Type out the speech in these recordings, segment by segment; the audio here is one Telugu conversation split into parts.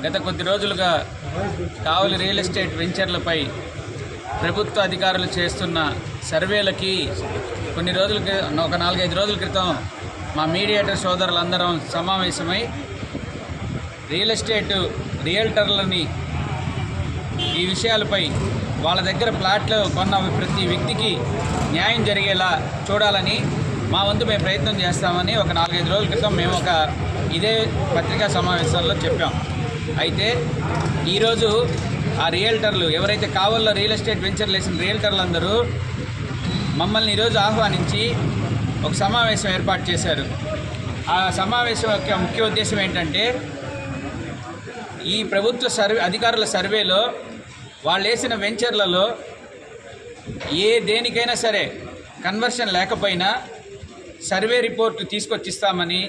గత కొద్ది రోజులుగా కావలి రియల్ ఎస్టేట్ వెంచర్లపై ప్రభుత్వ అధికారులు చేస్తున్న సర్వేలకి కొన్ని రోజుల క్రితం ఒక నాలుగైదు రోజుల క్రితం మా మీడియేటర్ సోదరులందరం సమావేశమై రియల్ ఎస్టేట్ రియల్టర్లని ఈ విషయాలపై వాళ్ళ దగ్గర ప్లాట్లు కొన్న ప్రతి వ్యక్తికి న్యాయం జరిగేలా చూడాలని మా వంతు మేము ప్రయత్నం చేస్తామని ఒక నాలుగైదు రోజుల క్రితం మేము ఒక ఇదే పత్రికా సమావేశాల్లో చెప్పాం. అయితే ఈరోజు ఆ రియల్టర్లు ఎవరైతే కావాలో రియల్ ఎస్టేట్ వెంచర్లు వేసిన రియల్టర్లు అందరూ మమ్మల్ని ఈరోజు ఆహ్వానించి ఒక సమావేశం ఏర్పాటు చేశారు. ఆ సమావేశం యొక్క ముఖ్య ఉద్దేశం ఏంటంటే ఈ ప్రభుత్వ సర్వే అధికారుల సర్వేలో వాళ్ళు వేసిన వెంచర్లలో ఏ దేనికైనా సరే కన్వర్షన్ లేకపోయినా సర్వే రిపోర్టు తీసుకొచ్చిస్తామని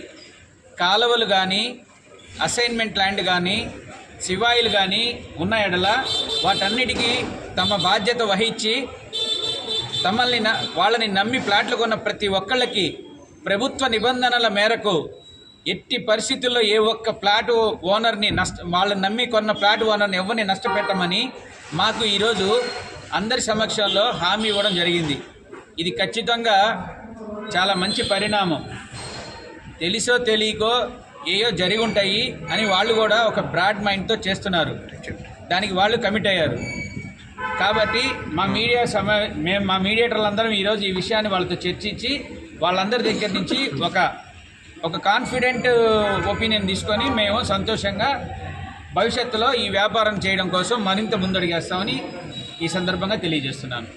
కాలువలు కానీ అసైన్మెంట్ ల్యాండ్ కానీ శివాయిలు కానీ ఉన్న ఎడల వాటన్నిటికీ తమ బాధ్యత వహించి తమల్ని వాళ్ళని నమ్మి ప్లాట్లు కొన్న ప్రతి ఒక్కళ్ళకి ప్రభుత్వ నిబంధనల మేరకు ఎట్టి పరిస్థితుల్లో ఏ ఒక్క ప్లాట్ ఓనర్ని నష్ట వాళ్ళని నమ్మి కొన్న ప్లాట్ ఓనర్ని ఎవరిని నష్టపెట్టమని మాకు ఈరోజు అందరి సమక్షంలో హామీ ఇవ్వడం జరిగింది. ఇది ఖచ్చితంగా చాలా మంచి పరిణామం. తెలిసో తెలియకో ఏయో జరిగి ఉంటాయి అని వాళ్ళు కూడా ఒక బ్రాడ్ మైండ్తో చేస్తున్నారు. దానికి వాళ్ళు కమిట్ అయ్యారు. కాబట్టి మా మీడియా సమ మేము మా మీడియేటర్లందరం ఈరోజు ఈ విషయాన్ని వాళ్ళతో చర్చించి వాళ్ళందరి దగ్గర నుంచి ఒక ఒక కాన్ఫిడెంట్ ఒపీనియన్ తీసుకొని మేము సంతోషంగా భవిష్యత్తులో ఈ వ్యాపారం చేయడం కోసం మరింత ముందడుగేస్తామని ఈ సందర్భంగా తెలియజేస్తున్నాను.